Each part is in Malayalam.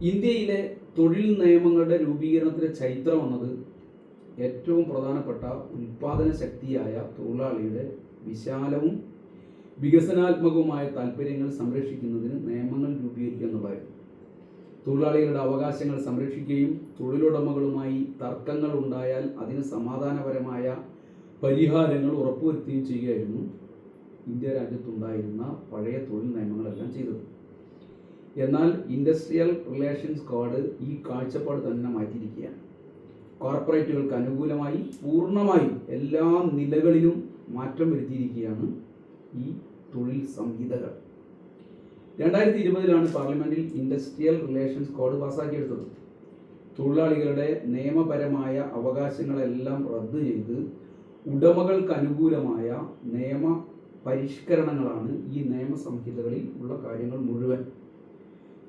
ഇന്ത്യയിലെ തൊഴിൽ നിയമങ്ങളുടെ രൂപീകരണത്തിലെ ചരിത്രം എന്നത് ഏറ്റവും പ്രധാനപ്പെട്ട ഉൽപാദന ശക്തിയായ തൊഴിലാളിയുടെ വിശാലവും വികസനാത്മകവുമായ താല്പര്യങ്ങൾ സംരക്ഷിക്കുന്നതിന് നിയമങ്ങൾ രൂപീകരിക്കുക എന്നുള്ളതായിരുന്നു. തൊഴിലാളികളുടെ അവകാശങ്ങൾ സംരക്ഷിക്കുകയും തൊഴിലുടമകളുമായി തർക്കങ്ങൾ ഉണ്ടായാൽ അതിന് സമാധാനപരമായ പരിഹാരങ്ങൾ ഉറപ്പുവരുത്തുകയും ചെയ്യുകയായിരുന്നു ഇന്ത്യ രാജ്യത്തുണ്ടായിരുന്ന പഴയ തൊഴിൽ നിയമങ്ങളെല്ലാം ചെയ്തത്. എന്നാൽ ഇൻഡസ്ട്രിയൽ റിലേഷൻസ് കോഡ് ഈ കാഴ്ചപ്പാട് തന്നെ മാറ്റിയിരിക്കുകയാണ്. കോർപ്പറേറ്റുകൾക്ക് അനുകൂലമായി പൂർണമായും എല്ലാ നിലകളിലും മാറ്റം വരുത്തിയിരിക്കുകയാണ് ഈ തൊഴിൽ സംഹിതകൾ. രണ്ടായിരത്തി ഇരുപതിലാണ് പാർലമെന്റിൽ ഇൻഡസ്ട്രിയൽ റിലേഷൻസ് കോഡ് പാസ്സാക്കിയെടുത്തത്. തൊഴിലാളികളുടെ നിയമപരമായ അവകാശങ്ങളെല്ലാം റദ്ദ് ചെയ്ത് ഉടമകൾക്ക് അനുകൂലമായ നിയമ പരിഷ്കരണങ്ങളാണ് ഈ നിയമസംഹിതകളിൽ ഉള്ള കാര്യങ്ങൾ മുഴുവൻ.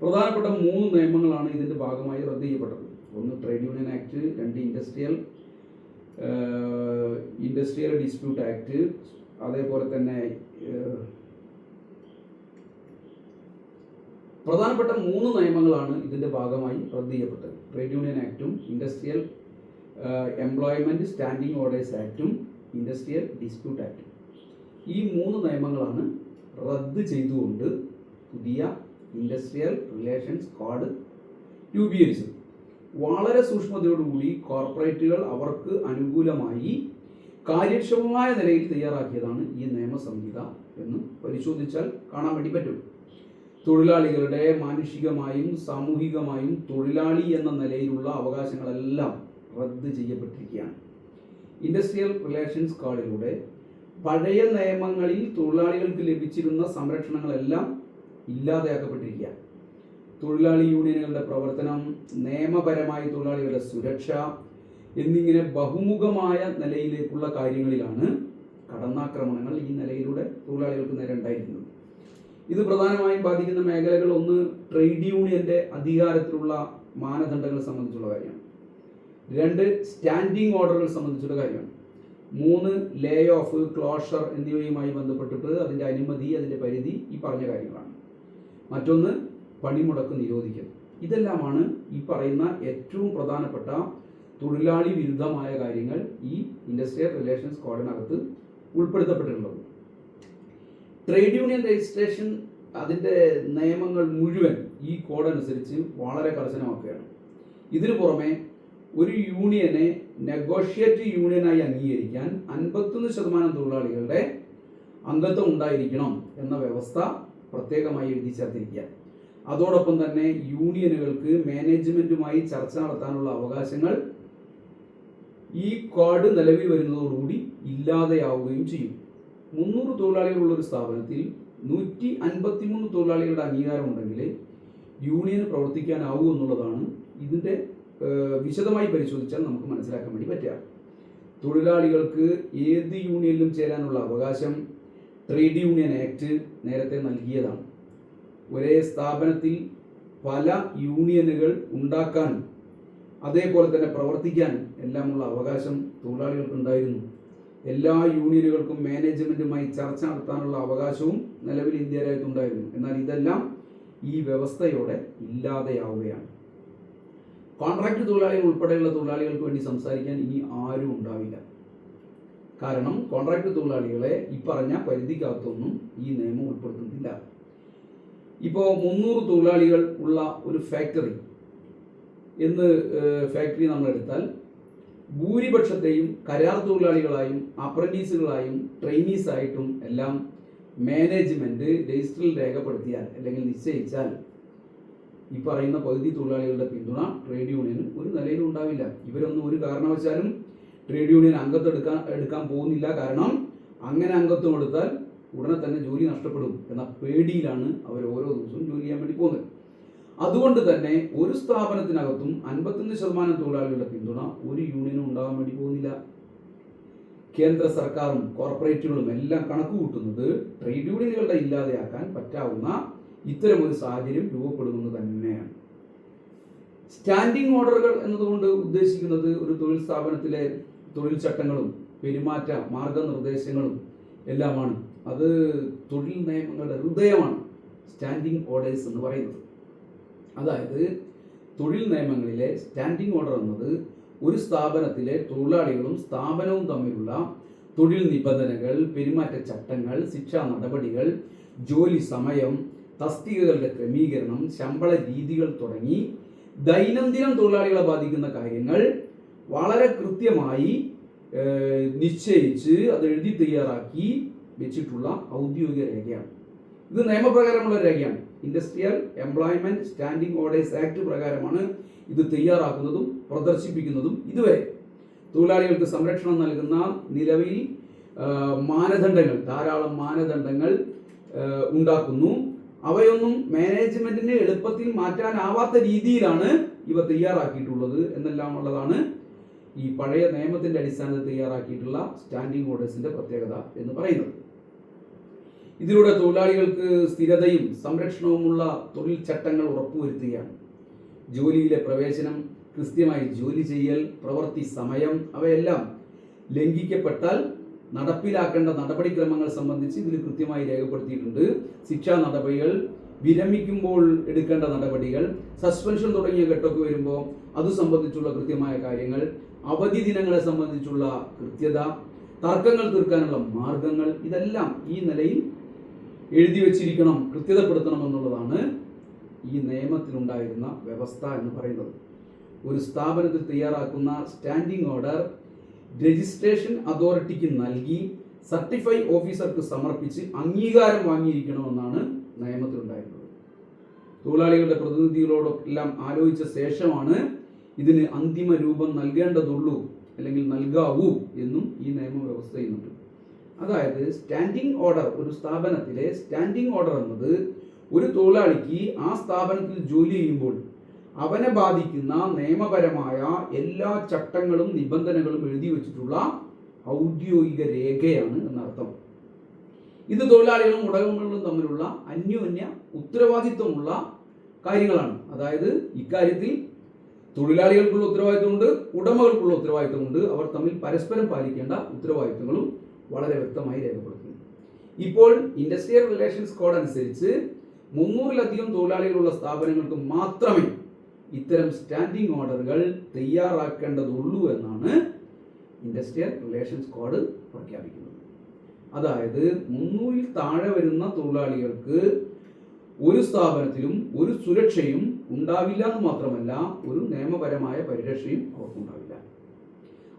പ്രധാനപ്പെട്ട മൂന്ന് നിയമങ്ങളാണ് ഇതിന്റെ ഭാഗമായി റദ്ദ് ചെയ്യപ്പെട്ടത്. ഒന്ന് ട്രേഡ് യൂണിയൻ ആക്ട് രണ്ട് ഇൻഡസ്ട്രിയൽ ഇൻഡസ്ട്രിയൽ ഡിസ്പ്യൂട്ട് ആക്ട് അതേപോലെ തന്നെ പ്രധാനപ്പെട്ട മൂന്ന് നിയമങ്ങളാണ് ഇതിന്റെ ഭാഗമായി റദ്ദ് ചെയ്യപ്പെട്ടത്. ട്രേഡ് യൂണിയൻ ആക്ടും ഇൻഡസ്ട്രിയൽ എംപ്ലോയ്മെന്റ് സ്റ്റാൻഡിംഗ് ഓർഡേഴ്സ് ആക്ടും ഇൻഡസ്ട്രിയൽ ഡിസ്പ്യൂട്ട് ആക്ടും. ഈ മൂന്ന് നിയമങ്ങളാണ് റദ്ദ് ചെയ്തുകൊണ്ട് പുതിയ ഇൻഡസ്ട്രിയൽ റിലേഷൻസ് കോഡ് രൂപീകരിച്ചത് വളരെ സൂക്ഷ്മതയോടുകൂടി കോർപ്പറേറ്റുകൾ അവർക്ക് അനുകൂലമായി കാര്യക്ഷമമായ നിലയിൽ തയ്യാറാക്കിയതാണ് ഈ നിയമസംഹിത എന്ന് പരിശോധിച്ചാൽ കാണാൻ വേണ്ടി പറ്റും. തൊഴിലാളികളുടെ മാനുഷികമായും സാമൂഹികമായും തൊഴിലാളി എന്ന നിലയിലുള്ള അവകാശങ്ങളെല്ലാം റദ്ദ് ചെയ്യപ്പെട്ടിരിക്കുകയാണ്. ഇൻഡസ്ട്രിയൽ റിലേഷൻസ് കോഡിലൂടെ പഴയ നിയമങ്ങളിൽ തൊഴിലാളികൾക്ക് ലഭിച്ചിരുന്ന സംരക്ഷണങ്ങളെല്ലാം ഇല്ലാതെയാക്കപ്പെട്ടിരിക്കുകയാണ് തൊഴിലാളി യൂണിയനുകളുടെ പ്രവർത്തനം നിയമപരമായി തൊഴിലാളികളുടെ സുരക്ഷ എന്നിങ്ങനെ ബഹുമുഖമായ നിലയിലേക്കുള്ള കാര്യങ്ങളിലാണ് കടന്നാക്രമണങ്ങൾ ഈ നിലയിലൂടെ തൊഴിലാളികൾക്ക് നേരെ ഉണ്ടായിരിക്കുന്നത്. ഇത് പ്രധാനമായും ബാധിക്കുന്ന മേഖലകൾ ഒന്ന് ട്രേഡ് യൂണിയന്റെ അധികാരത്തിലുള്ള മാനദണ്ഡങ്ങൾ സംബന്ധിച്ചുള്ള കാര്യമാണ്. രണ്ട് സ്റ്റാൻഡിംഗ് ഓർഡറുകൾ സംബന്ധിച്ചുള്ള കാര്യമാണ്. മൂന്ന് ലേ ഓഫ് ക്ലോഷർ എന്നിവയുമായി ബന്ധപ്പെട്ടിട്ട് അതിന്റെ അനുമതി അതിന്റെ പരിധി ഈ പറഞ്ഞ കാര്യങ്ങളാണ്. മറ്റൊന്ന് പണിമുടക്ക് നിരോധിക്കൽ. ഇതെല്ലാമാണ് ഈ പറയുന്ന ഏറ്റവും പ്രധാനപ്പെട്ട തൊഴിലാളി വിരുദ്ധമായ കാര്യങ്ങൾ ഈ ഇൻഡസ്ട്രിയൽ റിലേഷൻസ് കോഡിനകത്ത് ഉൾപ്പെടുത്തപ്പെട്ടിട്ടുള്ളത്. ട്രേഡ് യൂണിയൻ രജിസ്ട്രേഷൻ അതിന്റെ നിയമങ്ങൾ മുഴുവൻ ഈ കോഡ് അനുസരിച്ച് വളരെ കർശനമാക്കുകയാണ്. ഇതിനു പുറമെ ഒരു യൂണിയനെ നെഗോഷിയേറ്റ് യൂണിയനായി അംഗീകരിക്കാൻ അൻപത്തൊന്ന് ശതമാനം തൊഴിലാളികളുടെ അംഗത്വം ഉണ്ടായിരിക്കണം എന്ന വ്യവസ്ഥ പ്രത്യേകമായി എഴുതി ചേർത്തിരിക്കുക അതോടൊപ്പം തന്നെ യൂണിയനുകൾക്ക് മാനേജ്മെന്റുമായി ചർച്ച നടത്താനുള്ള അവകാശങ്ങൾ ഈ കാർഡ് നിലവിൽ വരുന്നതോടുകൂടി ഇല്ലാതെയാവുകയും ചെയ്യും. മുന്നൂറ് തൊഴിലാളികളുള്ള ഒരു സ്ഥാപനത്തിൽ നൂറ്റി അൻപത്തിമൂന്ന് തൊഴിലാളികളുടെ അംഗീകാരം ഉണ്ടെങ്കിൽ യൂണിയൻ പ്രവർത്തിക്കാനാവൂ എന്നുള്ളതാണ് ഇതിന്റെ വിശദമായി പരിശോധിച്ചാൽ നമുക്ക് മനസ്സിലാക്കാൻ വേണ്ടി പറ്റുക. തൊഴിലാളികൾക്ക് ഏത് യൂണിയനിലും ചേരാനുള്ള അവകാശം ട്രേഡ് യൂണിയൻ ആക്ട് നേരത്തെ നൽകിയതാണ്. ഒരേ സ്ഥാപനത്തിൽ പല യൂണിയനുകൾ ഉണ്ടാക്കാൻ അതേപോലെ തന്നെ പ്രവർത്തിക്കാൻ എല്ലാമുള്ള അവകാശം തൊഴിലാളികൾക്ക് ഉണ്ടായിരുന്നു. എല്ലാ യൂണിയനുകൾക്കും മാനേജ്മെന്റുമായി ചർച്ച നടത്താനുള്ള അവകാശവും നിലവിൽ ഇന്ത്യ രാജ്യത്തുണ്ടായിരുന്നു എന്നാൽ ഇതെല്ലാം ഈ വ്യവസ്ഥയോടെ ഇല്ലാതെയാവുകയാണ്. കോൺട്രാക്ട് തൊഴിലാളികൾ ഉൾപ്പെടെയുള്ള തൊഴിലാളികൾക്ക് വേണ്ടി സംസാരിക്കാൻ ഇനി ആരും ഉണ്ടാവില്ല. കാരണം കോൺട്രാക്ട് തൊഴിലാളികളെ ഈ പറഞ്ഞ പരിധിക്കകത്തൊന്നും ഈ നിയമം ഉൾപ്പെടുത്തുന്നില്ല. ഇപ്പോൾ മുന്നൂറ് തൊഴിലാളികൾ ഉള്ള ഒരു ഫാക്ടറി എന്ന് ഫാക്ടറി നമ്മൾ എടുത്താൽ ഭൂരിപക്ഷത്തെയും കരാർ തൊഴിലാളികളായും അപ്രന്റീസുകളായും ട്രെയിനീസായിട്ടും എല്ലാം മാനേജ്മെന്റ് രജിസ്റ്ററിൽ രേഖപ്പെടുത്തിയാൽ അല്ലെങ്കിൽ നിശ്ചയിച്ചാൽ ഈ പറയുന്ന പകുതി തൊഴിലാളികളുടെ പിന്തുണ ട്രേഡ് യൂണിയനും ഒരു നിലയിലും ഉണ്ടാവില്ല. ഇവരൊന്നും ഒരു കാരണവശാലും ട്രേഡ് യൂണിയൻ അംഗത്വം എടുക്കാൻ എടുക്കാൻ പോകുന്നില്ല. കാരണം അങ്ങനെ അംഗത്വം എടുത്താൽ ഉടനെ തന്നെ ജോലി നഷ്ടപ്പെടും എന്ന പേടിയിലാണ് അവർ ഓരോ ദിവസവും ജോലി ചെയ്യാൻ വേണ്ടി പോകുന്നത്. അതുകൊണ്ട് തന്നെ ഒരു സ്ഥാപനത്തിനകത്തും അൻപത്തൊന്ന് ശതമാനം തൊഴിലാളികളുടെ പിന്തുണ ഒരു യൂണിയനും ഉണ്ടാകാൻ വേണ്ടി പോകുന്നില്ല. കേന്ദ്ര സർക്കാരും കോർപ്പറേറ്റുകളും എല്ലാം കണക്ക് കൂട്ടുന്നത് ട്രേഡ് യൂണിയനുകളുടെ ഇല്ലാതെയാക്കാൻ പറ്റാവുന്ന ഇത്തരമൊരു സാഹചര്യം രൂപപ്പെടുമെന്ന് തന്നെയാണ്. സ്റ്റാൻഡിംഗ് ഓർഡറുകൾ എന്നതുകൊണ്ട് ഉദ്ദേശിക്കുന്നത് ഒരു തൊഴിൽ സ്ഥാപനത്തിലെ തൊഴിൽ ചട്ടങ്ങളും പെരുമാറ്റ മാർഗനിർദ്ദേശങ്ങളും എല്ലാമാണ്. അത് തൊഴിൽ നിയമങ്ങളുടെ ഹൃദയമാണ്. സ്റ്റാൻഡിംഗ് ഓർഡേഴ്സ് എന്ന് പറയുന്നത്. അതായത് തൊഴിൽ നിയമങ്ങളിലെ സ്റ്റാൻഡിംഗ് ഓർഡർ എന്നത് ഒരു സ്ഥാപനത്തിലെ തൊഴിലാളികളും സ്ഥാപനവും തമ്മിലുള്ള തൊഴിൽ നിബന്ധനകൾ പെരുമാറ്റച്ചട്ടങ്ങൾ ശിക്ഷാ നടപടികൾ ജോലി സമയം തസ്തികകളുടെ ക്രമീകരണം ശമ്പള രീതികൾ തുടങ്ങി ദൈനംദിനം തൊഴിലാളികളെ ബാധിക്കുന്ന കാര്യങ്ങൾ വളരെ കൃത്യമായി നിശ്ചയിച്ച് അത് എഴുതി തയ്യാറാക്കി വെച്ചിട്ടുള്ള ഔദ്യോഗിക രേഖയാണ്. ഇത് നിയമപ്രകാരമുള്ള രേഖയാണ്. Industrial employment standing orders act പ്രകാരമാണ് ഇത് തയ്യാറാക്കുന്നതും പ്രദർശിപ്പിക്കുന്നതും ഇതുവരെ. തൊഴിലാളികൾക്ക് സംരക്ഷണം നൽകുന്ന നിലവിൽ മാനദണ്ഡങ്ങൾ ധാരാളം മാനദണ്ഡങ്ങൾ ഉണ്ടാക്കുന്നു. അവയൊന്നും മാനേജ്മെന്റിന് എളുപ്പത്തിൽ മാറ്റാനാവാത്ത രീതിയിലാണ് ഇവ തയ്യാറാക്കിയിട്ടുള്ളത് എന്നെല്ലാം ഉള്ളതാണ് ഈ പഴയ നിയമത്തിന്റെ അടിസ്ഥാനത്തിൽ തയ്യാറാക്കിയിട്ടുള്ള സ്റ്റാൻഡിംഗ് ഓർഡേഴ്സിന്റെ പ്രത്യേകത എന്ന് പറയുന്നത്. ഇതിലൂടെ തൊഴിലാളികൾക്ക് സ്ഥിരതയും സംരക്ഷണവുമുള്ള തൊഴിൽ ചട്ടങ്ങൾ ഉറപ്പുവരുത്തുകയാണ്. ജോലിയിലെ പ്രവേശനം കൃത്യമായി ജോലി ചെയ്യൽ പ്രവൃത്തി സമയം അവയെല്ലാം ലംഘിക്കപ്പെട്ടാൽ നടപ്പിലാക്കേണ്ട നടപടിക്രമങ്ങൾ സംബന്ധിച്ച് ഇതിൽ കൃത്യമായി രേഖപ്പെടുത്തിയിട്ടുണ്ട്. ശിക്ഷാ നടപടികൾ വിരമിക്കുമ്പോൾ എടുക്കേണ്ട നടപടികൾ സസ്പെൻഷൻ തുടങ്ങിയ ഘട്ടമൊക്കെ വരുമ്പോൾ അത് സംബന്ധിച്ചുള്ള കൃത്യമായ കാര്യങ്ങൾ അവധി ദിനങ്ങളെ സംബന്ധിച്ചുള്ള കൃത്യത തർക്കങ്ങൾ തീർക്കാനുള്ള മാർഗങ്ങൾ ഇതെല്ലാം ഈ നിലയിൽ എഴുതി വച്ചിരിക്കണം കൃത്യതപ്പെടുത്തണം എന്നുള്ളതാണ് ഈ നിയമത്തിലുണ്ടായിരുന്ന വ്യവസ്ഥ എന്ന് പറയുന്നത്. ഒരു സ്ഥാപനത്തിൽ തയ്യാറാക്കുന്ന സ്റ്റാൻഡിംഗ് ഓർഡർ രജിസ്ട്രേഷൻ അതോറിറ്റിക്ക് നൽകി സർട്ടിഫൈ ഓഫീസർക്ക് സമർപ്പിച്ച് അംഗീകാരം വാങ്ങിയിരിക്കണമെന്നാണ് നിയമത്തിലുണ്ടായിരുന്നത്. തൊഴിലാളികളുടെ പ്രതിനിധികളോടെല്ലാം ആലോചിച്ച ശേഷമാണ് ഇതിന് അന്തിമ രൂപം നൽകേണ്ടതുള്ളൂ അല്ലെങ്കിൽ നൽകാവൂ എന്നും ഈ നിയമവ്യവസ്ഥ ചെയ്യുന്നുണ്ട്. അതായത് സ്റ്റാൻഡിംഗ് ഓർഡർ ഒരു സ്ഥാപനത്തിലെ സ്റ്റാൻഡിംഗ് ഓർഡർ എന്നത് ഒരു തൊഴിലാളിക്ക് ആ സ്ഥാപനത്തിൽ ജോലി ചെയ്യുമ്പോൾ അവനെ ബാധിക്കുന്ന നിയമപരമായ എല്ലാ ചട്ടങ്ങളും നിബന്ധനകളും എഴുതി വെച്ചിട്ടുള്ള ഔദ്യോഗിക രേഖയാണ് എന്നർത്ഥം. ഇത് തൊഴിലാളികളും ഉടമകളും തമ്മിലുള്ള അന്യോന്യ ഉത്തരവാദിത്വമുള്ള കാര്യങ്ങളാണ്. അതായത് ഇക്കാര്യത്തിൽ തൊഴിലാളികൾക്കുള്ള ഉത്തരവാദിത്വമുണ്ട് ഉടമകൾക്കുള്ള ഉത്തരവാദിത്വമുണ്ട് അവർ തമ്മിൽ പരസ്പരം പാലിക്കേണ്ട ഉത്തരവാദിത്വങ്ങളും വളരെ വ്യക്തമായി രേഖപ്പെടുത്തുന്നു. ഇപ്പോൾ ഇൻഡസ്ട്രിയൽ റിലേഷൻസ് കോഡ് അനുസരിച്ച് മുന്നൂറിലധികം തൊഴിലാളികളുള്ള സ്ഥാപനങ്ങൾക്ക് മാത്രമേ ഇത്തരം സ്റ്റാൻഡിംഗ് ഓർഡറുകൾ തയ്യാറാക്കേണ്ടതുള്ളൂ എന്നാണ് ഇൻഡസ്ട്രിയൽ റിലേഷൻസ് കോഡ് പ്രഖ്യാപിക്കുന്നത്. അതായത് മുന്നൂറിൽ താഴെ വരുന്ന തൊഴിലാളികൾക്ക് ഒരു സ്ഥാപനത്തിലും ഒരു സുരക്ഷയും ഉണ്ടാവില്ല എന്ന് മാത്രമല്ല ഒരു നിയമപരമായ പരിരക്ഷയും അവർക്കുണ്ടാവില്ല.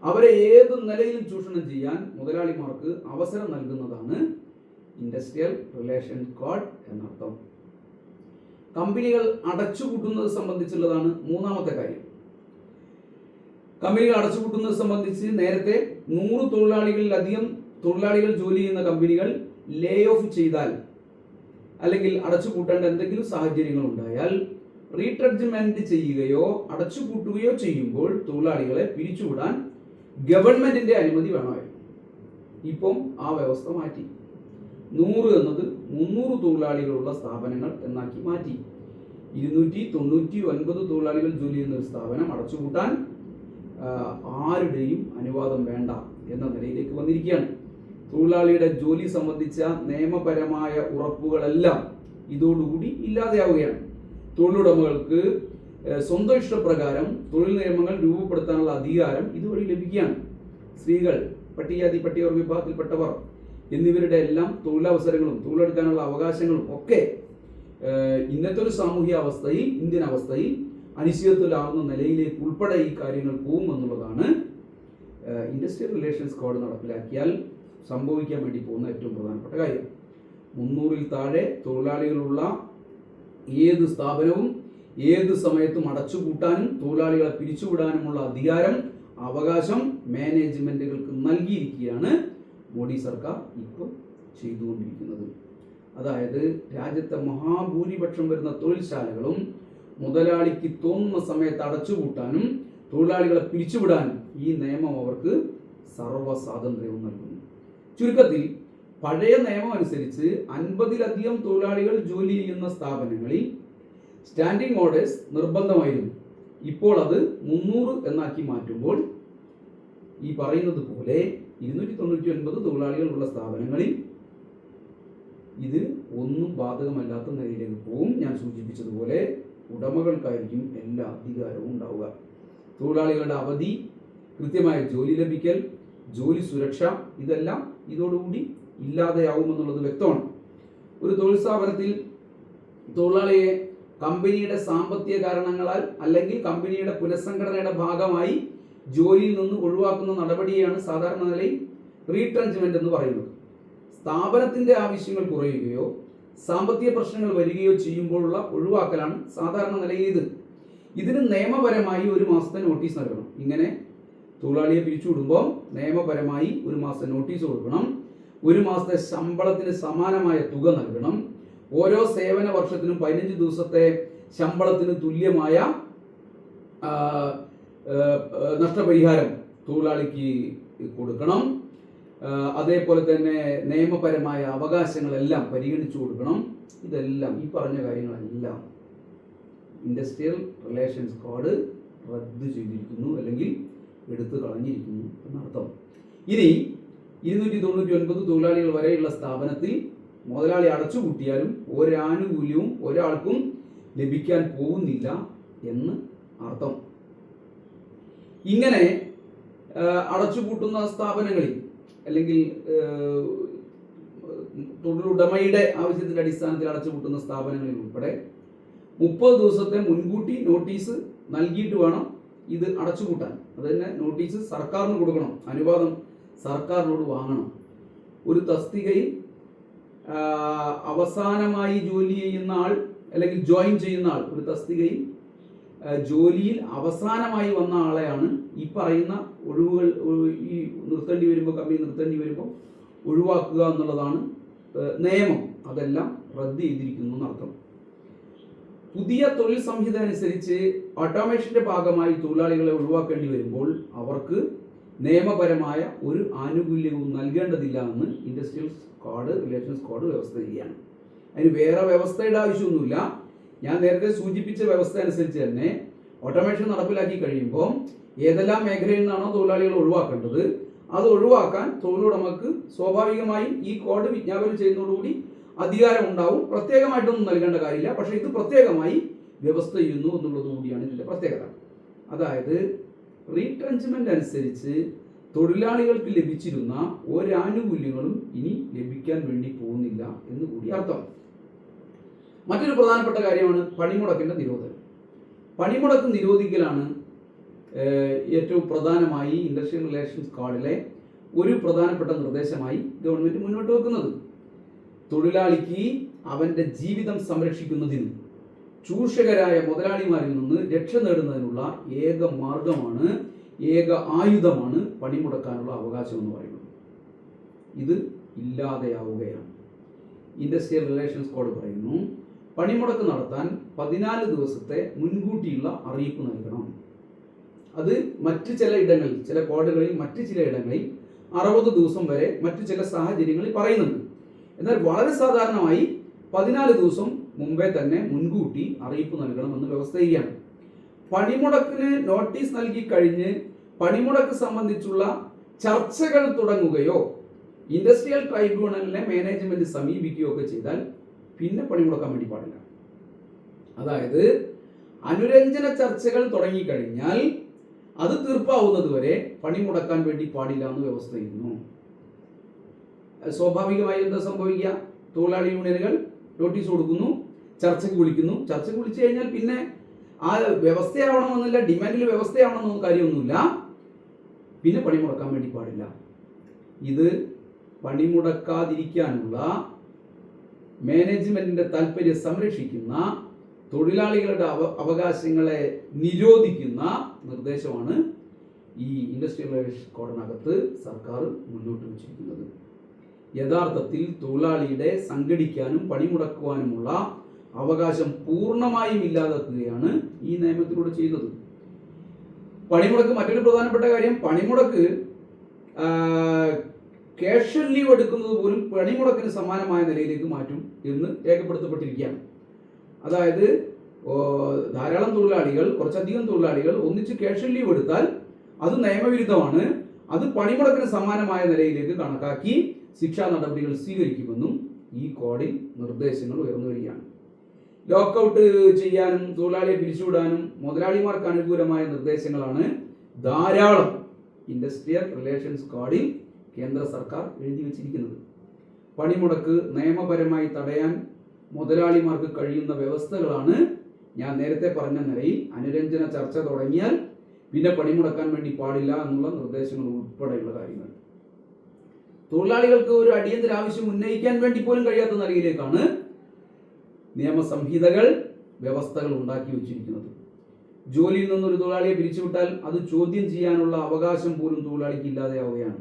അവരെ ഏത് നിലയിലും ചൂഷണം ചെയ്യാൻ മുതലാളിമാർക്ക് അവസരം നൽകുന്നതാണ് ഇൻഡസ്ട്രിയൽ റിലേഷൻ കോഡ് എന്നർത്ഥം. കമ്പനികൾ അടച്ചുപൂട്ടുന്നത് സംബന്ധിച്ചുള്ളതാണ് മൂന്നാമത്തെ കാര്യം. കമ്പനികൾ അടച്ചുപൂട്ടുന്നത് സംബന്ധിച്ച് നേരത്തെ നൂറ് തൊഴിലാളികളിലധികം തൊഴിലാളികൾ ജോലി ചെയ്യുന്ന കമ്പനികൾ ലേ ഓഫ് ചെയ്താൽ അല്ലെങ്കിൽ അടച്ചുപൂട്ടേണ്ട എന്തെങ്കിലും സാഹചര്യങ്ങൾ ഉണ്ടായാൽ റീട്രഡ്ജ്മെന്റ് ചെയ്യുകയോ അടച്ചുപൂട്ടുകയോ ചെയ്യുമ്പോൾ തൊഴിലാളികളെ പിരിച്ചുവിടാൻ ഗവൺമെന്റിന്റെ അനുമതി വേണമായിരുന്നു. ഇപ്പം ആ വ്യവസ്ഥ മാറ്റി. നൂറ് എന്നത് മുന്നൂറ് തൊഴിലാളികളുള്ള സ്ഥാപനങ്ങൾ എന്നാക്കി മാറ്റി. ഇരുന്നൂറ്റി തൊണ്ണൂറ്റി ഒൻപത് തൊഴിലാളികൾ ജോലി ചെയ്യുന്ന ഒരു സ്ഥാപനം അടച്ചുപൂട്ടാൻ ആരുടെയും അനുവാദം വേണ്ട എന്ന നിലയിലേക്ക് വന്നിരിക്കുകയാണ്. തൊഴിലാളിയുടെ ജോലി സംബന്ധിച്ച നിയമപരമായ ഉറപ്പുകളെല്ലാം ഇതോടുകൂടി ഇല്ലാതെയാവുകയാണ്. തൊഴിലുടമകൾക്ക് സ്വന്തം ഇഷ്ടപ്രകാരം തൊഴിൽ നിയമങ്ങൾ രൂപപ്പെടുത്താനുള്ള അധികാരം ഇതുവഴി ലഭിക്കുകയാണ്. സ്ത്രീകൾ പട്ടികജാതി പട്ടികവർഗ വിഭാഗത്തിൽപ്പെട്ടവർ എന്നിവരുടെ എല്ലാം തൊഴിലവസരങ്ങളും തൊഴിലെടുക്കാനുള്ള അവകാശങ്ങളും ഒക്കെ ഇന്നത്തെ ഒരു സാമൂഹിക അവസ്ഥയിൽ ഇന്ത്യൻ അവസ്ഥയിൽ അനിശ്ചിതത്വത്തിലാവുന്ന നിലയിലേക്ക് ഉൾപ്പെടെ ഈ കാര്യങ്ങൾ പോകും എന്നുള്ളതാണ് ഇൻഡസ്ട്രിയൽ റിലേഷൻസ് കോഡ് നടപ്പിലാക്കിയാൽ സംഭവിക്കാൻ വേണ്ടി പോകുന്ന ഏറ്റവും പ്രധാനപ്പെട്ട കാര്യം. മുന്നൂറിൽ താഴെ തൊഴിലാളികളുള്ള ഏത് സ്ഥാപനവും ഏത് സമയത്തും അടച്ചുപൂട്ടാനും തൊഴിലാളികളെ പിരിച്ചുവിടാനുമുള്ള അധികാരം അവകാശം മാനേജ്മെന്റുകൾക്ക് നൽകിയിരിക്കുകയാണ് മോഡി സർക്കാർ ഇപ്പോൾ ചെയ്തുകൊണ്ടിരിക്കുന്നത്. അതായത് രാജ്യത്തെ മഹാഭൂരിപക്ഷം വരുന്ന തൊഴിൽശാലകളും മുതലാളിക്ക് തോന്നുന്ന സമയത്ത് അടച്ചുപൂട്ടാനും തൊഴിലാളികളെ പിരിച്ചുവിടാനും ഈ നിയമം അവർക്ക് സർവ സ്വാതന്ത്ര്യവും നൽകുന്നു. ചുരുക്കത്തിൽ പഴയ നിയമം അനുസരിച്ച് അൻപതിലധികം തൊഴിലാളികൾ ജോലി ചെയ്യുന്ന സ്ഥാപനങ്ങളിൽ സ്റ്റാൻഡിംഗ് ഓർഡേഴ്സ് നിർബന്ധമായിരുന്നു. ഇപ്പോൾ അത് മുന്നൂറ് എന്നാക്കി മാറ്റുമ്പോൾ ഈ പറയുന്നത് പോലെ ഇരുന്നൂറ്റി തൊണ്ണൂറ്റി ഒൻപത് തൊഴിലാളികളുള്ള സ്ഥാപനങ്ങളിൽ ഇത് ഒന്നും ബാധകമല്ലാത്ത നിലയിലേക്ക് പോവും ഞാൻ സൂചിപ്പിച്ചതുപോലെ ഉടമകൾക്കായിരിക്കും എല്ലാ അധികാരവും ഉണ്ടാവുക. തൊഴിലാളികളുടെ അവധി കൃത്യമായ ജോലി ലഭിക്കൽ ജോലി സുരക്ഷ ഇതെല്ലാം ഇതോടുകൂടി ഇല്ലാതെയാവുമെന്നുള്ളത് വ്യക്തമാണ്. ഒരു തൊഴിൽ സ്ഥാപനത്തിൽ തൊഴിലാളിയെ കമ്പനിയുടെ സാമ്പത്തിക കാരണങ്ങളാൽ അല്ലെങ്കിൽ കമ്പനിയുടെ പുനഃസംഘടനയുടെ ഭാഗമായി ജോലിയിൽ നിന്ന് ഒഴിവാക്കുന്ന നടപടിയാണ് സാധാരണ നിലയിൽ റീട്രഞ്ച്മെന്റ് എന്ന് പറയുന്നത്. സ്ഥാപനത്തിന്റെ ആവശ്യങ്ങൾ കുറയുകയോ സാമ്പത്തിക പ്രശ്നങ്ങൾ വരികയോ ചെയ്യുമ്പോഴുള്ള ഒഴിവാക്കലാണ് സാധാരണ നിലയിൽ ഇത് ഇതിന് നിയമപരമായി ഒരു മാസത്തെ നോട്ടീസ് നൽകണം. ഇങ്ങനെ തൊഴിലാളിയെ പിരിച്ചുവിടുമ്പോൾ നിയമപരമായി ഒരു മാസത്തെ നോട്ടീസ് കൊടുക്കണം. ഒരു മാസത്തെ ശമ്പളത്തിന് സമാനമായ തുക നൽകണം. ഓരോ സേവന വർഷത്തിനും പതിനഞ്ച് ദിവസത്തെ ശമ്പളത്തിന് തുല്യമായ നഷ്ടപരിഹാരം തൊഴിലാളിക്ക് കൊടുക്കണം. അതേപോലെ തന്നെ നിയമപരമായ അവകാശങ്ങളെല്ലാം പരിഗണിച്ചു കൊടുക്കണം. ഇതെല്ലാം ഈ പറഞ്ഞ കാര്യങ്ങളെല്ലാം ഇൻഡസ്ട്രിയൽ റിലേഷൻസ് കോഡ് റദ്ദ് ചെയ്തിരിക്കുന്നു അല്ലെങ്കിൽ എടുത്തു കളഞ്ഞിരിക്കുന്നു എന്നർത്ഥം. ഇനി ഇരുന്നൂറ്റി തൊണ്ണൂറ്റി ഒൻപത് തൊഴിലാളികൾ വരെയുള്ള സ്ഥാപനത്തിൽ മുതലാളി അടച്ചുപൂട്ടിയാലും ഒരാനുകൂല്യവും ഒരാൾക്കും ലഭിക്കാൻ പോകുന്നില്ല എന്ന് അർത്ഥം. ഇങ്ങനെ അടച്ചു അടച്ചുപൂട്ടുന്ന സ്ഥാപനങ്ങളിൽ അല്ലെങ്കിൽ തൊഴിലുടമയുടെ ആവശ്യത്തിന്റെ അടിസ്ഥാനത്തിൽ അടച്ചുപൂട്ടുന്ന സ്ഥാപനങ്ങളിൽ ഉൾപ്പെടെ മുപ്പത് ദിവസത്തെ മുൻകൂട്ടി നോട്ടീസ് നൽകിയിട്ട് വേണം ഇത് അടച്ചുപൂട്ടാൻ അത് തന്നെ നോട്ടീസ് സർക്കാരിന് കൊടുക്കണം. അനുവാദം സർക്കാരിനോട് വാങ്ങണം. ഒരു തസ്തികയിൽ അവസാനമായി ജോലി ചെയ്യുന്ന ആൾ അല്ലെങ്കിൽ ജോയിൻ ചെയ്യുന്ന ആൾ ഒരു തസ്തികയിൽ ജോലിയിൽ അവസാനമായി വന്ന ആളെയാണ് ഈ പറയുന്ന ഒഴിവുകൾ ഈ നിർത്തേണ്ടി വരുമ്പോൾ കമ്പനി നിർത്തേണ്ടി വരുമ്പോൾ ഒഴിവാക്കുക എന്നുള്ളതാണ് നിയമം. അതെല്ലാം റദ്ദ് ചെയ്തിരിക്കുന്നു എന്നർത്ഥം. പുതിയ തൊഴിൽ സംഹിത അനുസരിച്ച് ഓട്ടോമേഷന്റെ ഭാഗമായി തൊഴിലാളികളെ ഒഴിവാക്കേണ്ടി വരുമ്പോൾ അവർക്ക് നിയമപരമായ ഒരു ആനുകൂല്യവും നൽകേണ്ടതില്ല എന്ന് ഇൻഡസ്ട്രിയൽ കോഡ് റിലേഷൻസ് കോഡ് വ്യവസ്ഥ ചെയ്യുകയാണ് അതിന് വേറെ വ്യവസ്ഥയുടെ ആവശ്യമൊന്നുമില്ല. ഞാൻ നേരത്തെ സൂചിപ്പിച്ച വ്യവസ്ഥ അനുസരിച്ച് തന്നെ ഓട്ടോമേഷൻ നടപ്പിലാക്കി കഴിയുമ്പോൾ ഏതെല്ലാം മേഖലയിൽ നിന്നാണോ തൊഴിലാളികൾ ഒഴിവാക്കേണ്ടത് അത് ഒഴിവാക്കാൻ തൊഴിലുടമക്ക് സ്വാഭാവികമായും ഈ കോഡ് വിജ്ഞാപനം ചെയ്യുന്നതോടുകൂടി അധികാരം ഉണ്ടാവും. പ്രത്യേകമായിട്ടൊന്നും നൽകേണ്ട കാര്യമില്ല. പക്ഷേ ഇത് പ്രത്യേകമായി വ്യവസ്ഥ ചെയ്യുന്നു എന്നുള്ളത് കൂടിയാണ് ഇതിന്റെ പ്രത്യേകത. അതായത് റീട്രഞ്ച്മെന്റ് അനുസരിച്ച് തൊഴിലാളികൾക്ക് ലഭിച്ചിരുന്ന ഒരാനുകൂല്യങ്ങളും ഇനി ലഭിക്കാൻ വേണ്ടി പോകുന്നില്ല എന്ന് കൂടി അർത്ഥം. മറ്റൊരു പ്രധാനപ്പെട്ട കാര്യമാണ് പണിമുടക്കിന്റെ നിരോധനം. പണിമുടക്ക് നിരോധിക്കലാണ് ഏറ്റവും പ്രധാനമായി ഇൻഡസ്ട്രിയൽ റിലേഷൻസ് കാർഡിലെ ഒരു പ്രധാനപ്പെട്ട നിർദ്ദേശമായി ഗവൺമെന്റ് മുന്നോട്ട് വെക്കുന്നത്. തൊഴിലാളിക്ക് അവന്റെ ജീവിതം സംരക്ഷിക്കുന്നതിനും ചൂഷകരായ മുതലാളിമാരിൽ നിന്ന് രക്ഷ നേടുന്നതിനുള്ള ഏക മാർഗമാണ് ഏക ആയുധമാണ് പണിമുടക്കാനുള്ള അവകാശം എന്ന് പറയുന്നത്. ഇത് ഇല്ലാതെയാവുകയാണ്. ഇൻഡസ്ട്രിയൽ റിലേഷൻസ് കോഡ് പറയുന്നു പണിമുടക്ക് നടത്താൻ പതിനാല് ദിവസത്തെ മുൻകൂട്ടിയുള്ള അറിയിപ്പ് നൽകണം. അത് മറ്റ് ചില ഇടങ്ങളിൽ ചില കോഡുകളിൽ മറ്റ് ചില ഇടങ്ങളിൽ അറുപത് ദിവസം വരെ മറ്റു ചില സാഹചര്യങ്ങളിൽ പറയുന്നുണ്ട്. എന്നാൽ വളരെ സാധാരണമായി പതിനാല് ദിവസം മുമ്പേ തന്നെ മുൻകൂട്ടി അറിയിപ്പ് നൽകണമെന്ന് വ്യവസ്ഥ ചെയ്യാം പണിമുടക്കിന് നോട്ടീസ് നൽകി കഴിഞ്ഞ് പണിമുടക്ക് സംബന്ധിച്ചുള്ള ചർച്ചകൾ തുടങ്ങുകയോ ഇൻഡസ്ട്രിയൽ ട്രൈബ്യൂണലിനെ മാനേജ്മെന്റ് സമീപിക്കുകയോ ഒക്കെ ചെയ്താൽ പിന്നെ പണിമുടക്കാൻ വേണ്ടി പാടില്ല. അതായത് അനുരഞ്ജന ചർച്ചകൾ തുടങ്ങിക്കഴിഞ്ഞാൽ അത് തീർപ്പാവുന്നത് വരെ പണിമുടക്കാൻ വേണ്ടി പാടില്ല എന്ന് വ്യവസ്ഥ ചെയ്യുന്നു സ്വാഭാവികമായി എന്താ സംഭവിക്കുക? തൊഴിലാളി യൂണിയനുകൾ നോട്ടീസ് കൊടുക്കുന്നു ചർച്ചയ്ക്ക് വിളിക്കുന്നു. ചർച്ചയ്ക്ക് വിളിച്ചു കഴിഞ്ഞാൽ പിന്നെ ആ വ്യവസ്ഥയാവണമെന്നില്ല ഡിമാൻഡിൽ വ്യവസ്ഥയാവണമെന്നൊന്നും കാര്യമൊന്നുമില്ല. പിന്നെ പണി മുടക്കാൻ വേണ്ടി പാടില്ല. ഇത് പണിമുടക്കാതിരിക്കാനുള്ള മാനേജ്മെന്റിന്റെ താല്പര്യം സംരക്ഷിക്കുന്ന തൊഴിലാളികളുടെ അവ അവകാശങ്ങളെ നിരോധിക്കുന്ന നിർദ്ദേശമാണ് ഈ ഇൻഡസ്ട്രിയൽ കോഡിനകത്ത് സർക്കാർ മുന്നോട്ട് വച്ചിരിക്കുന്നത്. യഥാർത്ഥത്തിൽ തൊഴിലാളിയുടെ സംഘടിക്കാനും പണിമുടക്കുവാനുമുള്ള അവകാശം പൂർണമായും ഇല്ലാതാക്കുകയാണ് ഈ നിയമത്തിലൂടെ ചെയ്യുന്നത്. പണിമുടക്ക് മറ്റൊരു പ്രധാനപ്പെട്ട കാര്യം പണിമുടക്ക് ക്യാഷ്വൽ ലീവ് എടുക്കുന്നത് പോലും പണിമുടക്കിന് സമാനമായ നിലയിലേക്ക് മാറ്റും എന്ന് രേഖപ്പെടുത്തപ്പെട്ടിരിക്കുകയാണ്. അതായത് ധാരാളം തൊഴിലാളികൾ കുറച്ചധികം തൊഴിലാളികൾ ഒന്നിച്ച് ക്യാഷ്വൽ ലീവ് എടുത്താൽ അത് നിയമവിരുദ്ധമാണ്. അത് പണിമുടക്കിന് സമാനമായ നിലയിലേക്ക് കണക്കാക്കി ശിക്ഷാ നടപടികൾ സ്വീകരിക്കുമെന്നും ഈ കോഡിൽ നിർദ്ദേശങ്ങൾ ഉയർന്നു വരികയാണ്. ലോക്കൗട്ട് ചെയ്യാനും തൊഴിലാളിയെ പിരിച്ചുവിടാനും മുതലാളിമാർക്ക് അനുകൂലമായ നിർദ്ദേശങ്ങളാണ് ധാരാളം ഇൻഡസ്ട്രിയൽ റിലേഷൻസ് കോഡിൽ കേന്ദ്ര സർക്കാർ എഴുതി വച്ചിരിക്കുന്നത്. പണിമുടക്ക് നിയമപരമായി തടയാൻ മുതലാളിമാർക്ക് കഴിയുന്ന വ്യവസ്ഥകളാണ് ഞാൻ നേരത്തെ പറഞ്ഞ നിലയിൽ അനുരഞ്ജന ചർച്ച തുടങ്ങിയാൽ പിന്നെ പണിമുടക്കാൻ വേണ്ടി പാടില്ല എന്നുള്ള നിർദ്ദേശങ്ങൾ ഉൾപ്പെടെയുള്ള കാര്യങ്ങൾ. തൊഴിലാളികൾക്ക് ഒരു അടിയന്തര ആവശ്യം ഉന്നയിക്കാൻ വേണ്ടി പോലും കഴിയാത്ത നിലയിലേക്കാണ് നിയമസംഹിതകൾ വ്യവസ്ഥകൾ ഉണ്ടാക്കി വെച്ചിരിക്കുന്നത്. ജോലിയിൽ നിന്ന് ഒരു തൊഴിലാളിയെ പിരിച്ചുവിട്ടാൽ അത് ചോദ്യം ചെയ്യാനുള്ള അവകാശം പോലും തൊഴിലാളിക്ക് ഇല്ലാതെയാവുകയാണ്.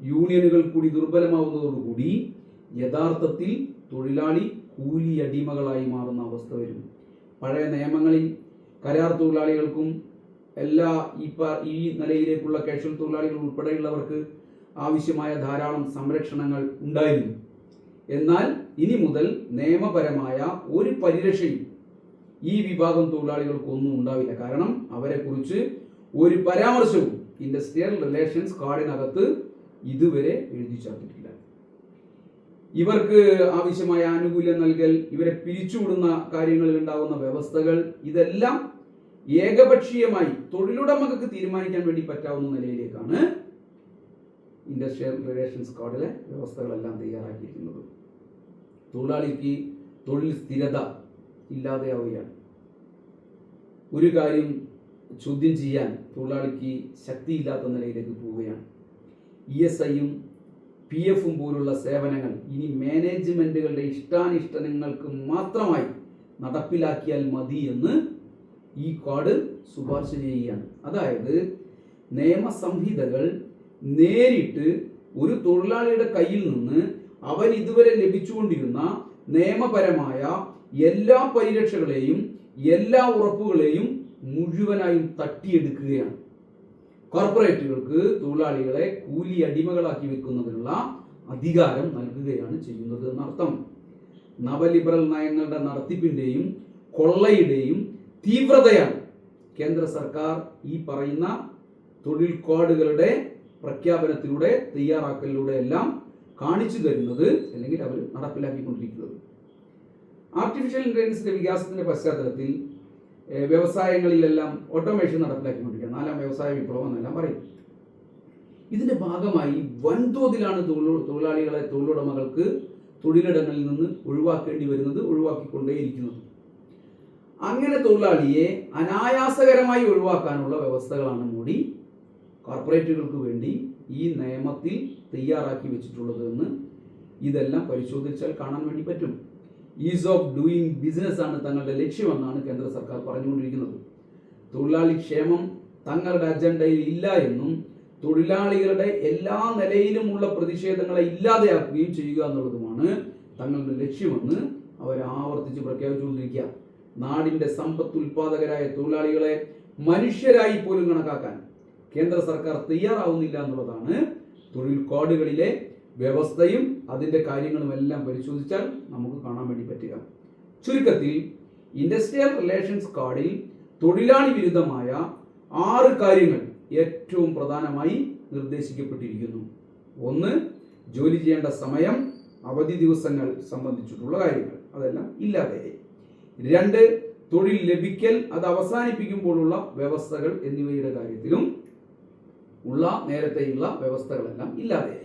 യൂണിയനുകൾ കൂടി ദുർബലമാവുന്നതോടുകൂടി യഥാർത്ഥത്തിൽ തൊഴിലാളി കൂലി അടിമകളായി മാറുന്ന അവസ്ഥ വരും. പഴയ നിയമങ്ങളിൽ കരാർ തൊഴിലാളികൾക്കും എല്ലാ ഈ നിലയിലേക്കുള്ള കാഷ്വൽ തൊഴിലാളികൾ ഉൾപ്പെടെയുള്ളവർക്ക് ആവശ്യമായ ധാരാളം സംരക്ഷണങ്ങൾ ഉണ്ടായിരുന്നു. എന്നാൽ ഇനി മുതൽ നിയമപരമായ ഒരു പരിരക്ഷയും ഈ വിഭാഗം തൊഴിലാളികൾക്കൊന്നും ഉണ്ടാവില്ല. കാരണം അവരെക്കുറിച്ച് ഒരു പരാമർശവും ഇൻഡസ്ട്രിയൽ റിലേഷൻസ് കാർഡിനകത്ത് ഇതുവരെ എഴുതി ചേർത്തിട്ടില്ല. ഇവർക്ക് ആവശ്യമായ ആനുകൂല്യം നൽകൽ ഇവരെ പിരിച്ചുവിടുന്ന കാര്യങ്ങളിൽ ഉണ്ടാകുന്ന വ്യവസ്ഥകൾ ഇതെല്ലാം ഏകപക്ഷീയമായി തൊഴിലുടമകൾക്ക് തീരുമാനിക്കാൻ വേണ്ടി പറ്റാവുന്ന നിലയിലേക്കാണ് ഇൻഡസ്ട്രിയൽ റിലേഷൻസ് കോഡിലെ വ്യവസ്ഥകളെല്ലാം തയ്യാറാക്കിയിരിക്കുന്നത്. തൊഴിലാളിക്ക് തൊഴിൽ സ്ഥിരത ഇല്ലാതെയാവുകയാണ്. ഒരു കാര്യം ചോദ്യം ചെയ്യാൻ തൊഴിലാളിക്ക് ശക്തിയില്ലാത്ത നിലയിലേക്ക് പോവുകയാണ്. ഇ എസ് ഐയും പി എഫും പോലുള്ള സേവനങ്ങൾ ഇനി മാനേജ്മെന്റുകളുടെ ഇഷ്ടാനിഷ്ടങ്ങൾക്ക് മാത്രമായി നടപ്പിലാക്കിയാൽ മതി എന്ന് ഈ കോഡ് ശുപാർശ ചെയ്യുകയാണ്. അതായത് നിയമസംഹിതകൾ നേരിട്ട് ഒരു തൊഴിലാളിയുടെ കയ്യിൽ നിന്ന് അവൻ ഇതുവരെ ലഭിച്ചുകൊണ്ടിരുന്ന നിയമപരമായ എല്ലാ പരിരക്ഷകളെയും എല്ലാ ഉറപ്പുകളെയും മുഴുവനായും തട്ടിയെടുക്കുകയാണ്. കോർപ്പറേറ്റുകൾക്ക് തൊഴിലാളികളെ കൂലി അടിമകളാക്കി വെക്കുന്നതിനുള്ള അധികാരം നൽകുകയാണ് ചെയ്യുന്നത് എന്നർത്ഥം. നവലിബറൽ നയങ്ങളുടെ നടത്തിപ്പിന്റെയും കൊള്ളയുടെയും തീവ്രതയാണ് കേന്ദ്ര സർക്കാർ ഈ പറയുന്ന തൊഴിൽ കോഡുകളുടെ പ്രഖ്യാപനത്തിലൂടെ തയ്യാറാക്കലിലൂടെ എല്ലാം കാണിച്ചു തരുന്നത് അല്ലെങ്കിൽ അവർ നടപ്പിലാക്കിക്കൊണ്ടിരിക്കുന്നത്. ആർട്ടിഫിഷ്യൽ ഇന്റലിജൻസിന്റെ വികാസത്തിന്റെ പശ്ചാത്തലത്തിൽ വ്യവസായങ്ങളിലെല്ലാം ഓട്ടോമേഷൻ നടപ്പിലാക്കിക്കൊണ്ടിരിക്കുക നാലാം വ്യവസായ വിപ്ലവം എന്നെല്ലാം പറയും. ഇതിന്റെ ഭാഗമായി വൻതോതിലാണ് തൊഴിലു- തൊഴിലാളികളെ തൊഴിലുടമകൾക്ക് തൊഴിലിടങ്ങളിൽ നിന്ന് ഒഴിവാക്കേണ്ടി വരുന്നത് ഒഴിവാക്കിക്കൊണ്ടേയിരിക്കുന്നത്. അങ്ങനെ തൊഴിലാളിയെ അനായാസകരമായി ഒഴിവാക്കാനുള്ള വ്യവസ്ഥകളാണ് മോഡി. കോർപ്പറേറ്റുകൾക്ക് വേണ്ടി ഈ നിയമത്തിൽ തയ്യാറാക്കി വെച്ചിട്ടുള്ളത് എന്ന് ഇതെല്ലാം പരിശോധിച്ചാൽ കാണാൻ വേണ്ടി പറ്റും. ഈസ് ഓഫ് ഡൂയിങ് ബിസിനസ് ആണ് തങ്ങളുടെ ലക്ഷ്യമെന്നാണ് കേന്ദ്ര സർക്കാർ പറഞ്ഞുകൊണ്ടിരിക്കുന്നത്. തൊഴിലാളി ക്ഷേമം തങ്ങളുടെ അജണ്ടയിൽ ഇല്ല എന്നും തൊഴിലാളികളുടെ എല്ലാ നിലയിലുമുള്ള പ്രതിഷേധങ്ങളെ ഇല്ലാതെയാക്കുകയും ചെയ്യുക എന്നുള്ളതുമാണ് തങ്ങളുടെ ലക്ഷ്യമെന്ന് അവർ ആവർത്തിച്ച് പ്രഖ്യാപിച്ചുകൊണ്ടിരിക്കുക. നാടിന്റെ സമ്പത്ത് ഉൽപാദകരായ തൊഴിലാളികളെ മനുഷ്യരായി പോലും കണക്കാക്കാൻ കേന്ദ്ര സർക്കാർ തയ്യാറാവുന്നില്ല എന്നുള്ളതാണ് തൊഴിൽ കോഡുകളിലെ വ്യവസ്ഥയും അതിന്റെ കാര്യങ്ങളും എല്ലാം പരിശോധിച്ചാൽ നമുക്ക് കാണാൻ വേണ്ടി പറ്റുക. ചുരുക്കത്തിൽ ഇൻഡസ്ട്രിയൽ റിലേഷൻസ് കാർഡിൽ തൊഴിലാളി വിരുദ്ധമായ ആറ് കാര്യങ്ങൾ ഏറ്റവും പ്രധാനമായി നിർദ്ദേശിക്കപ്പെട്ടിരിക്കുന്നു. ഒന്ന് ജോലി ചെയ്യേണ്ട സമയം അവധി ദിവസങ്ങൾ സംബന്ധിച്ചിട്ടുള്ള കാര്യങ്ങൾ. അതെല്ലാം ഇല്ലാതെയായി രണ്ട് തൊഴിൽ ലഭിക്കൽ അത് അവസാനിപ്പിക്കുമ്പോഴുള്ള വ്യവസ്ഥകൾ എന്നിവയുടെ കാര്യത്തിലും ഉള്ള നേരത്തെയുള്ള വ്യവസ്ഥകളെല്ലാം ഇല്ലാതെയായി.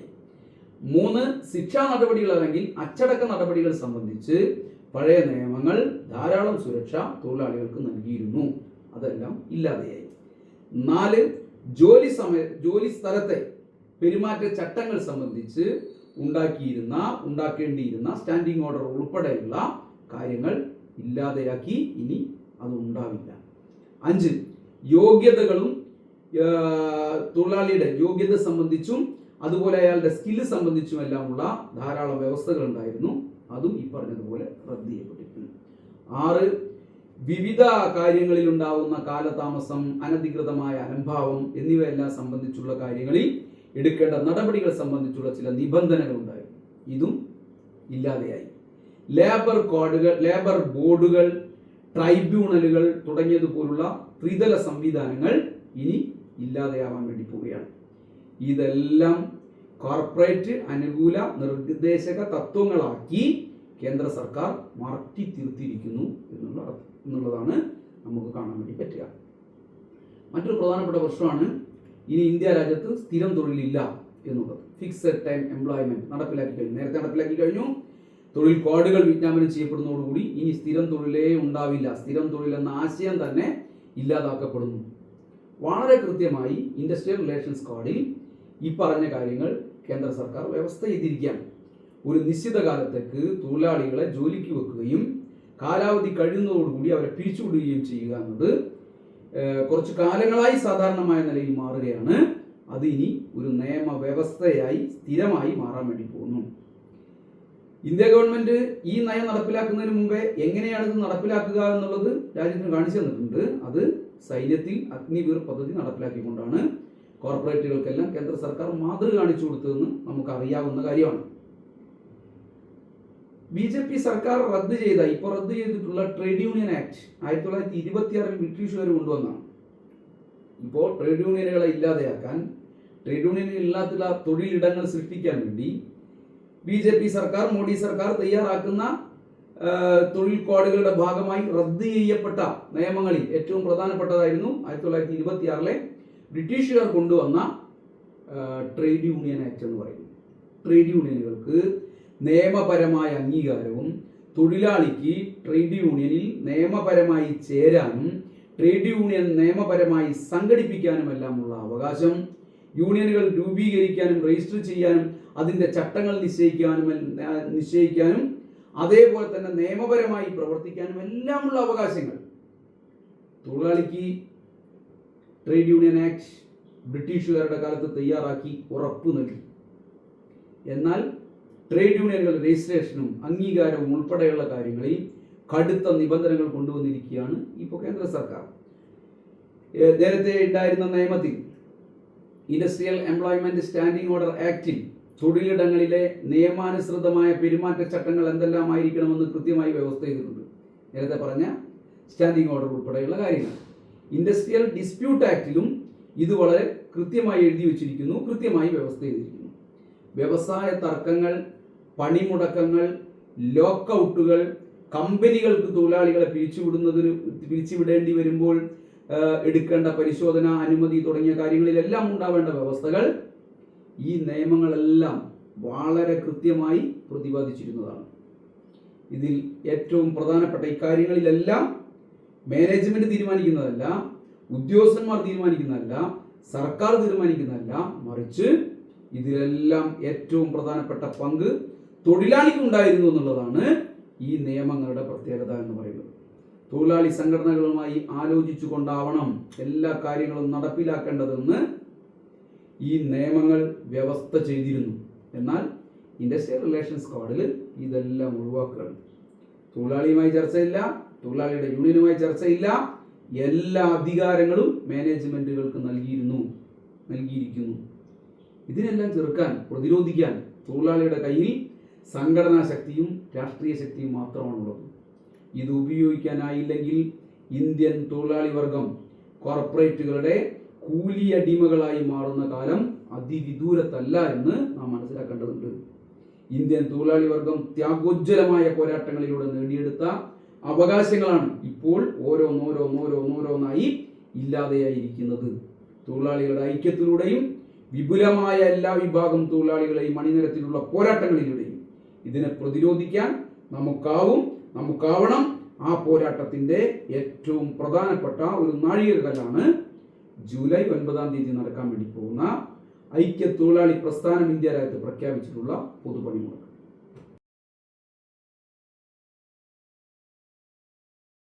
മൂന്ന് ശിക്ഷാ നടപടികൾ അല്ലെങ്കിൽ അച്ചടക്ക നടപടികൾ സംബന്ധിച്ച് പഴയ നിയമങ്ങൾ ധാരാളം സുരക്ഷ തൊഴിലാളികൾക്ക് നൽകിയിരുന്നു. അതെല്ലാം ഇല്ലാതെയായി. നാല് ജോലി സമയ ജോലി സ്ഥലത്തെ പെരുമാറ്റ ചട്ടങ്ങൾ സംബന്ധിച്ച് ഉണ്ടാക്കിയിരുന്ന ഉണ്ടാക്കേണ്ടിയിരുന്ന സ്റ്റാൻഡിംഗ് ഓർഡർ ഉൾപ്പെടെയുള്ള കാര്യങ്ങൾ ഇല്ലാതെയാക്കി ഇനി അത് ഉണ്ടാവില്ല അഞ്ച് യോഗ്യതകളും തൊഴിലാളിയുടെ യോഗ്യത സംബന്ധിച്ചും അതുപോലെ അയാളുടെ സ്കില്ല് സംബന്ധിച്ചും എല്ലാമുള്ള ധാരാളം വ്യവസ്ഥകൾ ഉണ്ടായിരുന്നു അതും ഈ പറഞ്ഞതുപോലെ റദ്ദ് ചെയ്യപ്പെട്ടിട്ടുണ്ട്. ആറ് വിവിധ കാര്യങ്ങളിൽ ഉണ്ടാവുന്ന കാലതാമസം അനധികൃതമായ അലംഭാവം എന്നിവയെല്ലാം സംബന്ധിച്ചുള്ള കാര്യങ്ങളിൽ എടുക്കേണ്ട നടപടികൾ സംബന്ധിച്ചുള്ള ചില നിബന്ധനകൾ ഉണ്ടായിരുന്നു ഇതും ഇല്ലാതെയായി. ലേബർ കോഡുകൾ ലേബർ ബോർഡുകൾ ട്രൈബ്യൂണലുകൾ തുടങ്ങിയതുപോലുള്ള ത്രിതല സംവിധാനങ്ങൾ ഇനി ഇല്ലാതെയാവാൻ വേണ്ടി പോവുകയാണ്. ഇതെല്ലാം കോർപ്പറേറ്റ് അനുകൂല നിർദ്ദേശക തത്വങ്ങളാക്കി കേന്ദ്ര സർക്കാർ മാറ്റി തീർത്തിരിക്കുന്നു എന്നുള്ള എന്നുള്ളതാണ് നമുക്ക് കാണാൻ വേണ്ടി പറ്റുക. മറ്റൊരു പ്രധാനപ്പെട്ട പ്രശ്നമാണ് ഇനി ഇന്ത്യ രാജ്യത്ത് സ്ഥിരം തൊഴിലില്ല എന്നുള്ളത്. ഫിക്സഡ് ടൈം എംപ്ലോയ്മെന്റ് നടപ്പിലാക്കി കഴിഞ്ഞു. നേരത്തെ നടപ്പിലാക്കി കഴിഞ്ഞു. തൊഴിൽ കോഡുകൾ വിജ്ഞാപനം ചെയ്യപ്പെടുന്നതോടുകൂടി ഇനി സ്ഥിരം തൊഴിലേ ഉണ്ടാവില്ല. സ്ഥിരം തൊഴിൽ എന്ന ആശയം തന്നെ ഇല്ലാതാക്കപ്പെടുന്നു. വളരെ കൃത്യമായി ഇൻഡസ്ട്രിയൽ റിലേഷൻസ് കോഡിൽ ഈ പറഞ്ഞ കാര്യങ്ങൾ കേന്ദ്ര സർക്കാർ വ്യവസ്ഥ ചെയ്തിരിക്കുകയാണ് ഒരു നിശ്ചിത കാലത്തേക്ക് തൊഴിലാളികളെ ജോലിക്ക് വെക്കുകയും കാലാവധി കഴിയുന്നതോടുകൂടി അവരെ പിരിച്ചുവിടുകയും ചെയ്യുക എന്നത് കുറച്ച് കാലങ്ങളായി സാധാരണമായ നിലയിൽ മാറുകയാണ്. അത് ഇനി ഒരു നിയമവ്യവസ്ഥയായി സ്ഥിരമായി മാറാൻ വേണ്ടി പോകുന്നു. ഇന്ത്യ ഗവൺമെന്റ് ഈ നയം നടപ്പിലാക്കുന്നതിന് മുമ്പേ എങ്ങനെയാണ് ഇത് നടപ്പിലാക്കുക എന്നുള്ളത് രാജ്യത്തിന് കാണിച്ചു തന്നിട്ടുണ്ട്. അത് സൈന്യത്തിൽ അഗ്നിവീർ പദ്ധതി നടപ്പിലാക്കിക്കൊണ്ടാണ് കോർപ്പറേറ്റുകൾക്കെല്ലാം കേന്ദ്ര സർക്കാർ മാതൃക കാണിച്ചു കൊടുത്തതെന്ന് നമുക്ക് അറിയാവുന്ന കാര്യമാണ്. ബി ജെ പി സർക്കാർ റദ്ദ് ചെയ്ത ഇപ്പോൾ റദ്ദ് ചെയ്തിട്ടുള്ള ട്രേഡ് യൂണിയൻ ആക്ട് ആയിരത്തി തൊള്ളായിരത്തി ഇരുപത്തിയാറിൽ ബ്രിട്ടീഷുകാർ കൊണ്ടുവന്നാണ് ഇപ്പോൾ ട്രേഡ് യൂണിയനുകളെ ഇല്ലാതെയാക്കാൻ ട്രേഡ് യൂണിയൻ ഇല്ലാത്തുള്ള തൊഴിലിടങ്ങൾ സൃഷ്ടിക്കാൻ വേണ്ടി ബി സർക്കാർ മോഡി സർക്കാർ തയ്യാറാക്കുന്ന തൊഴിൽ കോഡുകളുടെ ഭാഗമായി റദ്ദ് ചെയ്യപ്പെട്ട നിയമങ്ങളിൽ ഏറ്റവും പ്രധാനപ്പെട്ടതായിരുന്നു ആയിരത്തി തൊള്ളായിരത്തി ഇരുപത്തിയാറിലെ ബ്രിട്ടീഷുകാർ കൊണ്ടുവന്ന ട്രേഡ് യൂണിയൻ ആക്ട് എന്ന് പറയുന്നത്. ട്രേഡ് യൂണിയനുകൾക്ക് നിയമപരമായ അംഗീകാരവും തൊഴിലാളിക്ക് ട്രേഡ് യൂണിയനിൽ നിയമപരമായി ചേരാനും ട്രേഡ് യൂണിയൻ നിയമപരമായി സംഘടിപ്പിക്കാനുമെല്ലാമുള്ള അവകാശം യൂണിയനുകൾ രൂപീകരിക്കാനും രജിസ്റ്റർ ചെയ്യാനും അതിന്റെ ചട്ടങ്ങൾ നിശ്ചയിക്കാനും നിശ്ചയിക്കാനും അതേപോലെ തന്നെ നിയമപരമായി പ്രവർത്തിക്കാനും എല്ലാമുള്ള അവകാശങ്ങൾ. തൊഴിലാളിക്ക് ട്രേഡ് യൂണിയൻ ആക്ട് ബ്രിട്ടീഷുകാരുടെ കാലത്ത് തയ്യാറാക്കി ഉറപ്പ് നൽകി. എന്നാൽ ട്രേഡ് യൂണിയനുകൾ രജിസ്ട്രേഷനും അംഗീകാരവും ഉൾപ്പെടെയുള്ള കാര്യങ്ങളിൽ കടുത്ത നിബന്ധനകൾ കൊണ്ടുവന്നിരിക്കുകയാണ് ഇപ്പോൾ കേന്ദ്ര സർക്കാർ. നേരത്തെ ഉണ്ടായിരുന്ന നിയമത്തിൽ ഇൻഡസ്ട്രിയൽ എംപ്ലോയ്മെന്റ് സ്റ്റാൻഡിംഗ് ഓർഡർ ആക്ടിൽ തൊഴിലിടങ്ങളിലെ നിയമാനുസൃതമായ പെരുമാറ്റച്ചട്ടങ്ങൾ എന്തെല്ലാമായിരിക്കണമെന്ന് കൃത്യമായി വ്യവസ്ഥ ചെയ്തിട്ടുണ്ട്. നേരത്തെ പറഞ്ഞ സ്റ്റാൻഡിംഗ് ഓർഡർ ഉൾപ്പെടെയുള്ള കാര്യങ്ങൾ. ഇൻഡസ്ട്രിയൽ ഡിസ്പ്യൂട്ട് ആക്ടിലും ഇത് വളരെ കൃത്യമായി എഴുതി വച്ചിരിക്കുന്നു കൃത്യമായി വ്യവസ്ഥ ചെയ്തിരിക്കുന്നു. വ്യവസായ തർക്കങ്ങൾ പണിമുടക്കങ്ങൾ ലോക്കൗട്ടുകൾ കമ്പനികൾക്ക് തൊഴിലാളികളെ പിരിച്ചുവിടുന്നതിന് പിരിച്ചുവിടേണ്ടി വരുമ്പോൾ എടുക്കേണ്ട പരിശോധന അനുമതി തുടങ്ങിയ കാര്യങ്ങളിലെല്ലാം ഉണ്ടാവേണ്ട വ്യവസ്ഥകൾ ഈ നിയമങ്ങളെല്ലാം വളരെ കൃത്യമായി പ്രതിപാദിച്ചിരുന്നതാണ്. ഇതിൽ ഏറ്റവും പ്രധാനപ്പെട്ട ഇക്കാര്യങ്ങളിലെല്ലാം മാനേജ്മെന്റ് തീരുമാനിക്കുന്നതല്ല ഉദ്യോഗസ്ഥന്മാർ തീരുമാനിക്കുന്നതല്ല സർക്കാർ തീരുമാനിക്കുന്നതല്ല മറിച്ച് ഇതിലെല്ലാം ഏറ്റവും പ്രധാനപ്പെട്ട പങ്ക് തൊഴിലാളിക്ക് ഉണ്ടായിരുന്നു എന്നുള്ളതാണ് ഈ നിയമങ്ങളുടെ പ്രത്യേകത എന്ന് പറയുന്നത്. തൊഴിലാളി സംഘടനകളുമായി ആലോചിച്ചു കൊണ്ടാവണം എല്ലാ കാര്യങ്ങളും നടപ്പിലാക്കേണ്ടതെന്ന് ഈ നിയമങ്ങൾ വ്യവസ്ഥ ചെയ്തിരുന്നു. എന്നാൽ ഇൻഡസ്ട്രിയൽ റിലേഷൻസ് കോഡിൽ ഇതെല്ലാം ഒഴിവാക്കുകയാണ്. തൊഴിലാളിയുമായി ചർച്ചയില്ല തൊഴിലാളിയുടെ യൂണിയനുമായി ചർച്ചയില്ല എല്ലാ അധികാരങ്ങളും മാനേജ്മെന്റുകൾക്ക് നൽകിയിരുന്നു നൽകിയിരിക്കുന്നു. ഇതിനെല്ലാം ചെറുക്കാൻ പ്രതിരോധിക്കാൻ തൊഴിലാളിയുടെ കയ്യിൽ സംഘടനാ ശക്തിയും രാഷ്ട്രീയ ശക്തിയും മാത്രമാണുള്ളത്. ഇത് ഉപയോഗിക്കാനായില്ലെങ്കിൽ ഇന്ത്യൻ തൊഴിലാളി വർഗം കോർപ്പറേറ്റുകളുടെ കൂലി അടിമകളായി മാറുന്ന കാലം അതിവിദൂരത്തല്ല എന്ന് നാം മനസ്സിലാക്കേണ്ടതുണ്ട്. ഇന്ത്യൻ തൊഴിലാളി വർഗം ത്യാഗോജ്വലമായ പോരാട്ടങ്ങളിലൂടെ നേടിയെടുത്ത അവകാശങ്ങളാണ് ഇപ്പോൾ ഓരോന്നോരോന്നോരോന്നോരോന്നായി ഇല്ലാതെയായിരിക്കുന്നത്. തൊഴിലാളികളുടെ ഐക്യത്തിലൂടെയും വിപുലമായ എല്ലാ വിഭാഗം തൊഴിലാളികളെയും അണിനിരത്തിലുള്ള പോരാട്ടങ്ങളിലൂടെയും ഇതിനെ പ്രതിരോധിക്കാൻ നമുക്കാവും നമുക്കാവണം ആ പോരാട്ടത്തിന്റെ ഏറ്റവും പ്രധാനപ്പെട്ട ഒരു നാഴികകല്ലാണ് ജൂലൈ ഒൻപതാം തീയതി നടക്കാൻ വേണ്ടി പോകുന്ന ഐക്യ തൊഴിലാളി പ്രസ്ഥാനം ഇന്ത്യ രാജ്യത്ത് പ്രഖ്യാപിച്ചിട്ടുള്ള പൊതുപണിമുടക്ക്.